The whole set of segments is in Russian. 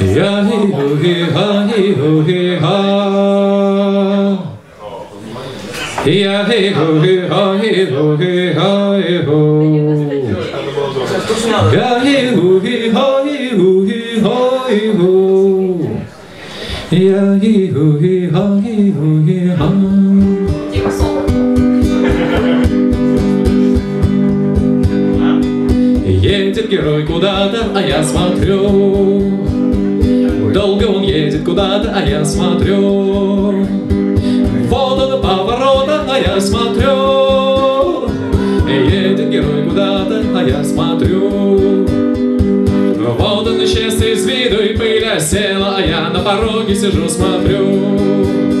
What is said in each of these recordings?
야히호히하히호히하. 야히호히하히호히하이호. 야히호히하히호히하이호. 야히호히하히호히하. Герой куда-то, а я смотрю. Долго он едет куда-то, а я смотрю. Вот он поворота, а я смотрю. Едет герой куда-то, а я смотрю. Вот он исчез из виду и пыль осела, а я на пороге сижу, смотрю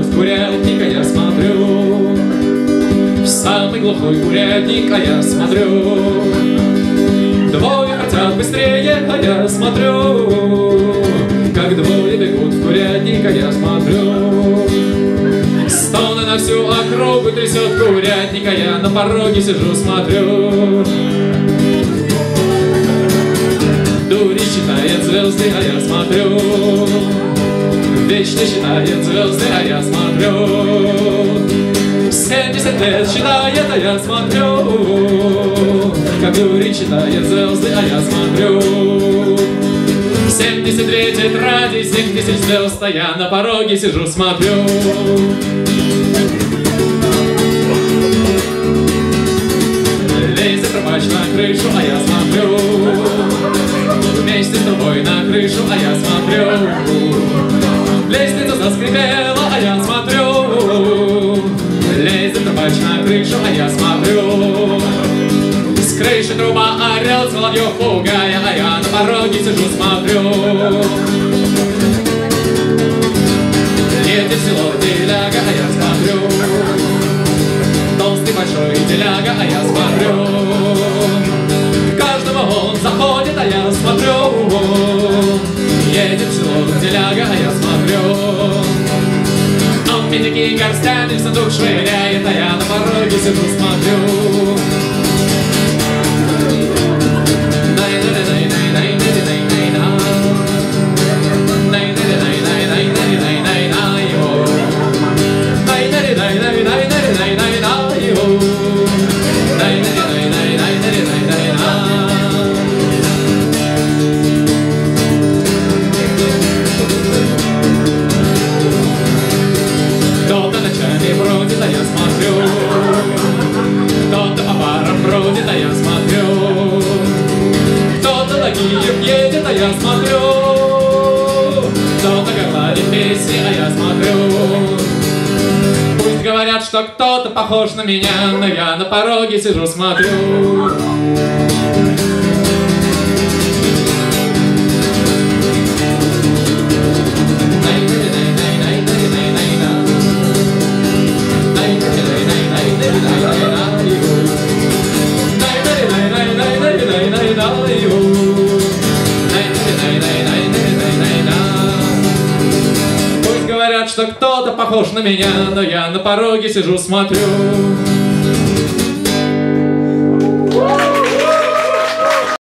в курятник, а я смотрю. В самый глухой курятник, а я смотрю. Двое хотят быстрее, а я смотрю. Как двое бегут в курятник, а я смотрю. Стоны на всю округу трясет курятник, а я на пороге сижу, смотрю. Дури считает звезды, а я смотрю Вечно считает звезды, а я смотрю. Семьдесят лет считает, а я смотрю. Как дури считает звезды, а я смотрю. Семьдесят две тетради, семь тысяч звезд, а я на пороге сижу, смотрю. Лезет трубач на крышу, а я смотрю. Крышу, а я смотрю. С крыши труба орет, соловьев пугая, а я на пороге сижу, смотрю. Едет село теляга, а я смотрю. Толстый большой теляга, а я смотрю. Каждого он заходит, а я смотрю. Едет село теляга, а я смотрю медики горстями в сундук швыряет А я на пороге сижу, смотрю я смотрю. Кто-то говорит песни, а я смотрю. Пусть говорят, что кто-то похож на меня, но я на пороге сижу, смотрю. что кто-то похож на меня, но я на пороге сижу, смотрю. Woo!